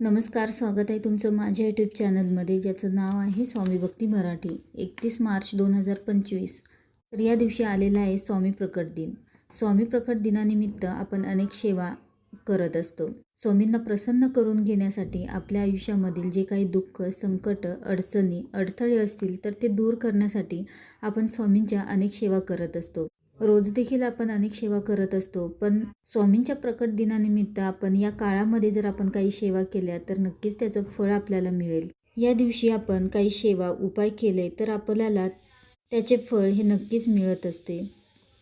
नमस्कार स्वागत आहे तुमचं माझ्या यूट्यूब चॅनलमध्ये ज्याचं नाव आहे स्वामी भक्ती मराठी. एकतीस मार्च दोन हजार पंचवीस. तर या दिवशी आलेला आहे स्वामी प्रकट दिन. स्वामी प्रकट दिनानिमित्त आपण अनेक सेवा करत असतो. स्वामींना प्रसन्न करून घेण्यासाठी आपल्या आयुष्यामधील जे काही दुःख संकट अडचणी अडथळे असतील तर ते दूर करण्यासाठी आपण स्वामींच्या अनेक सेवा करत असतो. रोज देखील आपण अनेक सेवा करत असतो पण स्वामींच्या प्रकट दिनानिमित्त आपण या काळामध्ये जर आपण काही सेवा केल्या तर नक्कीच त्याचं फळ आपल्याला मिळेल. या दिवशी आपण काही सेवा उपाय केले तर आपल्याला त्याचे फळ हे नक्कीच मिळत असते.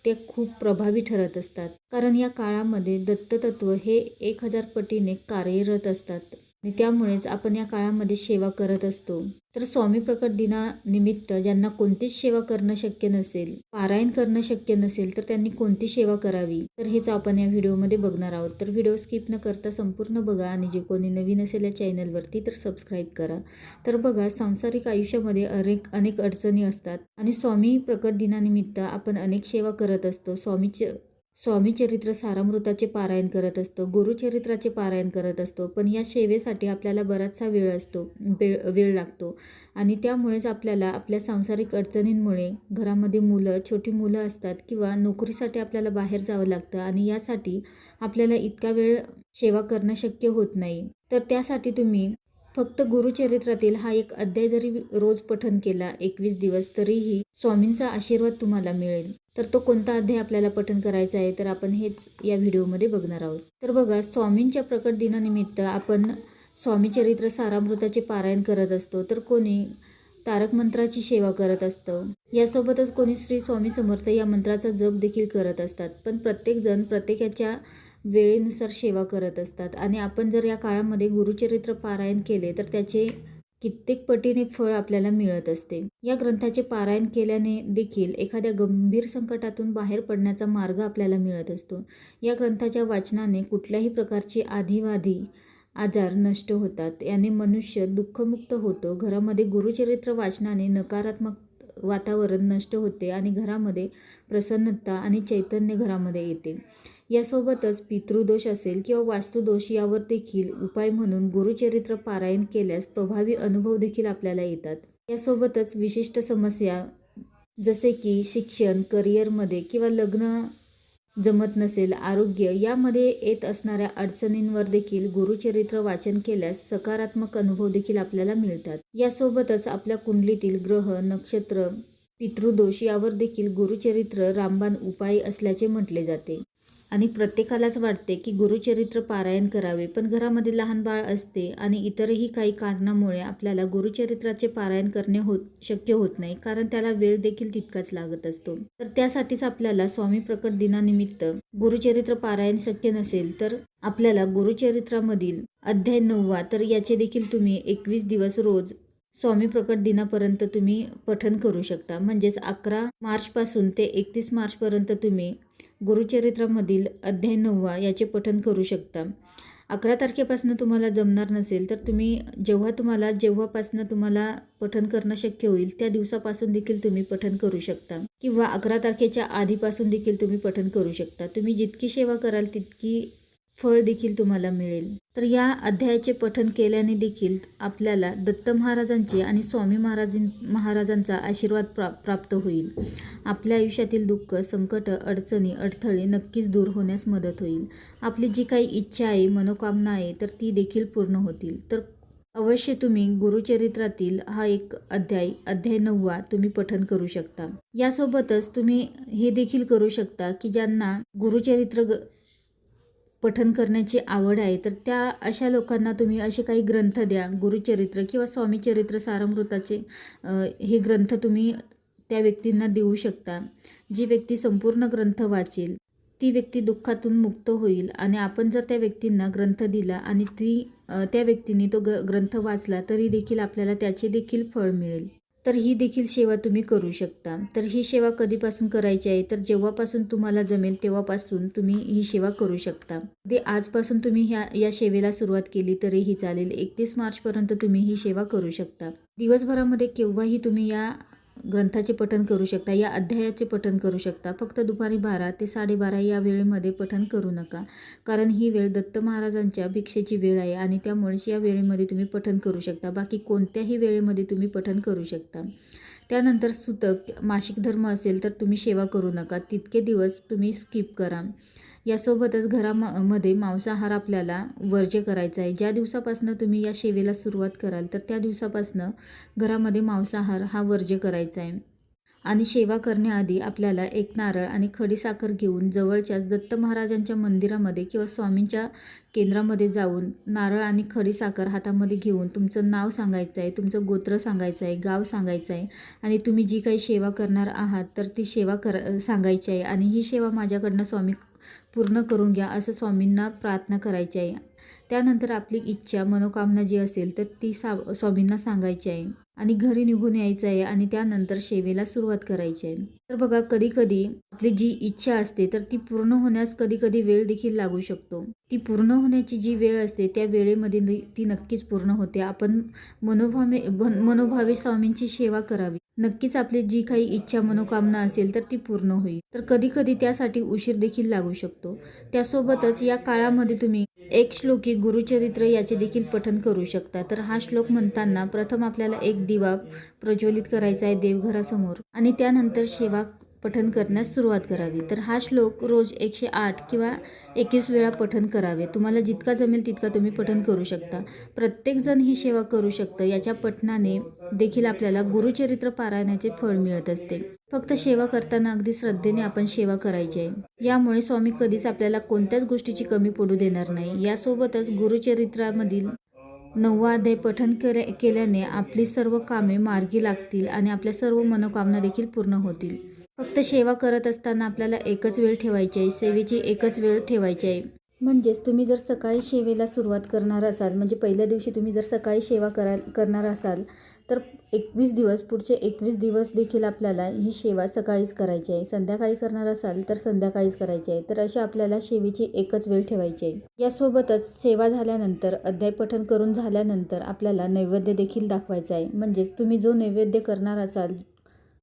ते खूप प्रभावी ठरत असतात. कारण या काळामध्ये दत्ततत्व हे एक हजार पटीने कार्यरत असतात. आणि त्यामुळेच आपण या काळामध्ये सेवा करत असतो. तर स्वामी प्रकट दिनानिमित्त ज्यांना कोणतीच सेवा करणं शक्य नसेल पारायण करणं शक्य नसेल तर त्यांनी कोणती सेवा करावी? तर हेच आपण या व्हिडिओमध्ये बघणार आहोत. तर व्हिडिओ स्किप न करता संपूर्ण बघा आणि जे कोणी नवीन असेल या चॅनलवरती तर सबस्क्राईब करा. तर बघा सांसारिक आयुष्यामध्ये अनेक अनेक अडचणी असतात आणि स्वामी प्रकट दिनानिमित्त आपण अनेक सेवा करत असतो. स्वामीचे स्वामी चरित्र सारामृताचे पारायण करत असतो गुरुचरित्राचे पारायण करत असतो पण या सेवेसाठी आपल्याला बराचसा वेळ असतो वेळ वेळ लागतो. आणि त्यामुळेच आपल्याला आपल्या सांसारिक अडचणींमुळे घरामध्ये मुलं छोटी मुलं असतात किंवा नोकरीसाठी आपल्याला बाहेर जावं लागतं आणि यासाठी आपल्याला इतका वेळ सेवा करणं शक्य होत नाही. तर त्यासाठी तुम्ही फक्त गुरुचरित्रातील हा एक अध्याय जरी रोज पठन केला एकवीस दिवस तरीही स्वामींचा आशीर्वाद तुम्हाला मिळेल. तर तो कोणता अध्याय आपल्याला पठन करायचा आहे तर आपण हेच या व्हिडिओमध्ये बघणार आहोत. तर बघा स्वामींच्या प्रकट दिनानिमित्त आपण स्वामी चरित्र सारामृताचे पारायण करत असतो. तर कोणी तारक मंत्राची सेवा करत असतं. यासोबतच कोणी श्री स्वामी समर्थ या मंत्राचा जप देखील करत असतात. पण प्रत्येकजण प्रत्येकाच्या वेळेनुसार सेवा करत असतात. आणि आपण जर या काळामध्ये गुरुचरित्र पारायण केले तर त्याचे कित्येक पटीने फळ आपल्याला मिळत असते. या ग्रंथाचे पारायण केल्याने देखील एखाद्या गंभीर संकटातून बाहेर पडण्याचा मार्ग आपल्याला मिळत असतो. या ग्रंथाच्या वाचनाने कुठल्याही प्रकारची आधीवाधी आजार नष्ट होतात. याने मनुष्य दुःखमुक्त होतो. घरामध्ये गुरुचरित्र वाचनाने नकारात्मक वातावरण नष्ट होते आणि घरामध्ये प्रसन्नता आणि चैतन्य घरामध्ये येते. यासोबतच पितृदोष असेल किंवा वास्तुदोष यावर देखील उपाय म्हणून गुरुचरित्र पारायण केल्यास प्रभावी अनुभव देखील आपल्याला येतात. यासोबतच विशिष्ट समस्या जसे की शिक्षण करिअरमध्ये किंवा लग्न जमत नसेल. आरोग्य यामध्ये येत असणाऱ्या अडचणींवर देखील गुरुचरित्र वाचन केल्यास सकारात्मक अनुभव देखील आपल्याला मिळतात. यासोबतच आपल्या कुंडलीतील ग्रह नक्षत्र पितृदोष यावर देखील गुरुचरित्र रामबाण उपाय असल्याचे म्हटले जाते. आणि प्रत्येकालाच वाटते की गुरुचरित्र पारायण करावे पण घरामध्ये लहान बाळ असते आणि इतरही काही कारणामुळे आपल्याला गुरुचरित्राचे पारायण करणे होत शक्य होत नाही कारण त्याला वेळ देखील तितकाच लागत असतो. तर त्यासाठीच आपल्याला स्वामी प्रकट दिनानिमित्त गुरुचरित्र पारायण शक्य नसेल तर आपल्याला गुरुचरित्रामधील अध्याय नववा तर याचे देखील तुम्ही एकवीस दिवस रोज स्वामी प्रकट दिनापर्यंत तुम्ही पठन करू शकता. म्हणजेच अकरा मार्चपासून ते एकतीस मार्चपर्यंत तुम्ही गुरुचरित्रामधील अध्याय नववा याचे पठन करू शकता. अकरा तारखेपासून तुम्हाला जमणार नसेल तर तुम्ही जेव्हा तुम्हाला जेव्हापासून तुम्हाला पठन करणं शक्य होईल त्या दिवसापासून देखील तुम्ही पठन करू शकता. किंवा अकरा तारखेच्या आधीपासून देखील तुम्ही पठन करू शकता. तुम्ही जितकी सेवा कराल तितकी फळ देखील तुम्हाला मिळेल. तर या अध्यायाचे पठन केल्याने देखील आपल्याला दत्त महाराजांचे आणि स्वामी महाराज महाराजांचा आशीर्वाद प्रा प्राप्त होईल. आपल्या आयुष्यातील दुःख संकट अडचणी अडथळे नक्कीच दूर होण्यास मदत होईल. आपली जी काही इच्छा आहे मनोकामना आहे तर ती देखील पूर्ण होतील. तर अवश्य तुम्ही गुरुचरित्रातील हा एक अध्याय अध्याय नववा तुम्ही पठन करू शकता. यासोबतच तुम्ही हे देखील करू शकता की ज्यांना गुरुचरित्र पठन करण्याची आवड आहे तर त्या अशा लोकांना तुम्ही असे काही ग्रंथ द्या गुरुचरित्र किंवा स्वामीचरित्र सारामृताचे हे ग्रंथ तुम्ही त्या व्यक्तींना देऊ शकता. जी व्यक्ती संपूर्ण ग्रंथ वाचेल ती व्यक्ती दुःखातून मुक्त होईल आणि आपण जर त्या व्यक्तींना ग्रंथ दिला आणि ती त्या व्यक्तीने तो ग्रंथ वाचला तरी देखील आपल्याला त्याचे देखील फळ मिळेल. तर ही देखील सेवा तुम्ही करू शकता. तर ही सेवा कधीपासून करायची आहे? तर जेव्हापासून तुम्हाला जमेल तेव्हापासून तुम्ही ही सेवा करू शकता. ते आजपासून तुम्ही ह्या या सेवेला सुरुवात केली तरीही चालेल. एकतीस मार्चपर्यंत तुम्ही ही सेवा करू शकता. दिवसभरामध्ये केव्हाही तुम्ही या ग्रंथाचे पठण करू शकता या अध्यायाचे पठण करू शकता. फक्त दुपारी बारा ते साडेबारा या वेळेमध्ये पठण करू नका. कारण ही वेळ दत्त महाराजांच्या भिक्षेची वेळ आहे आणि त्यामुळेच या वेळेमध्ये तुम्ही पठण करू शकता. बाकी कोणत्याही वेळेमध्ये तुम्ही पठण करू शकता. त्यानंतर सुतक मासिक धर्म असेल तर तुम्ही सेवा करू नका. तितके दिवस तुम्ही स्किप करा. यासोबतच घरामध्ये मांसाहार आपल्याला वर्ज्य करायचा आहे. ज्या दिवसापासून तुम्ही या सेवेला सुरुवात कराल तर त्या दिवसापासून घरामध्ये मांसाहार हा वर्ज्य करायचा आहे. आणि सेवा करण्याआधी आपल्याला एक नारळ आणि खडीसाखर घेऊन जवळच्याच दत्त महाराजांच्या मंदिरामध्ये किंवा स्वामींच्या केंद्रामध्ये जाऊन नारळ आणि खडीसाखर हातामध्ये घेऊन तुमचं नाव सांगायचं आहे तुमचं गोत्र सांगायचं आहे गाव सांगायचं आहे. आणि तुम्ही जी काही सेवा करणार आहात तर ती सेवा कर सांगायची आहे. आणि ही सेवा माझ्याकडनं स्वामी पूर्ण करून घ्या असं स्वामींना प्रार्थना करायची आहे. त्यानंतर आपली इच्छा मनोकामना जी असेल तर ती सा स्वामींना सांगायची आहे. आणि घरी निघून यायचं आहे आणि त्यानंतर सेवेला सुरुवात करायची आहे. तर बघा कधी कधी आपली जी इच्छा असते तर ती पूर्ण होण्यास कधी कधी वेळ देखील लागू शकतो. ती पूर्ण होण्याची जी वेळ असते त्या वेळेमध्ये न- ती नक्कीच पूर्ण होते. आपण मनोभावे मनोभावे स्वामींची सेवा करावी. नक्कीच आपली जी काही इच्छा मनोकामना असेल तर ती पूर्ण होईल. तर कधी कधी त्यासाठी उशीर देखील लागू शकतो. त्यासोबतच या काळामध्ये तुम्ही एक श्लोकी गुरुचरित्र याचे देखील पठन करू शकता. तर हा श्लोक म्हणताना प्रथम आपल्याला एक दिवा प्रज्वलित करायचा आहे देवघरासमोर आणि त्यानंतर सेवा पठन करण्यास सुरुवात करावी. तर हा श्लोक रोज एकशे आठ किंवा एकवीस वेळा पठन करावे. तुम्हाला जितका जमेल तितका तुम्ही पठन करू शकता. प्रत्येकजण ही सेवा करू शकतं. याच्या पठणाने देखील आपल्याला गुरुचरित्र पारायणाचे फळ मिळत असते. फक्त सेवा करताना अगदी श्रद्धेने आपण सेवा करायची आहे. यामुळे स्वामी कधीच आपल्याला कोणत्याच गोष्टीची कमी पडू देणार नाही. यासोबतच गुरुचरित्रामधील नववा अध्याय पठन करे केल्याने आपली सर्व कामे मार्गी लागतील आणि आपल्या सर्व मनोकामना देखील पूर्ण होतील. फक्त सेवा करत असताना आपल्याला एकच वेळ ठेवायची आहे सेवेची एकच वेळ ठेवायची आहे. म्हणजेच तुम्ही जर सकाळी सेवेला सुरुवात करणार असाल म्हणजे पहिल्या दिवशी तुम्ही जर सकाळी सेवा करा करणार असाल तर एकवीस दिवस पुढचे एकवीस दिवस देखील आपल्याला ही सेवा सकाळीच करायची आहे. संध्याकाळी करणार असाल तर संध्याकाळीच करायची आहे. तर अशी आपल्याला सेवेची एकच वेळ ठेवायची आहे. यासोबतच सेवा झाल्यानंतर अध्याय पठण करून झाल्यानंतर आपल्याला नैवेद्य देखील दाखवायचा आहे. म्हणजेच तुम्ही जो नैवेद्य करणार असाल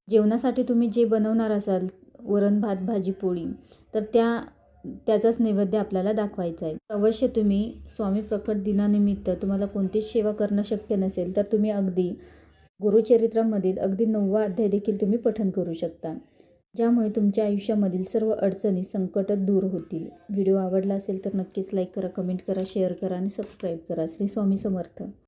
जेवणासाठी तुम्ही जे बनवणार असाल वरण भात भाजी पोळी तर त्या त्याचाच नैवेद्य आपल्याला दाखवायचा आहे. अवश्य तुम्ही स्वामी प्रकट दिनानिमित्त तुम्हाला कोणतीच सेवा करणं शक्य नसेल तर तुम्ही अगदी गुरुचरित्रामधील अगदी नववा अध्याय देखील तुम्ही पठन करू शकता. ज्यामुळे तुमच्या आयुष्यामधील सर्व अडचणी संकट दूर होतील. व्हिडिओ आवडला असेल तर नक्कीच लाईक करा कमेंट करा शेअर करा आणि सबस्क्राईब करा. श्री स्वामी समर्थ.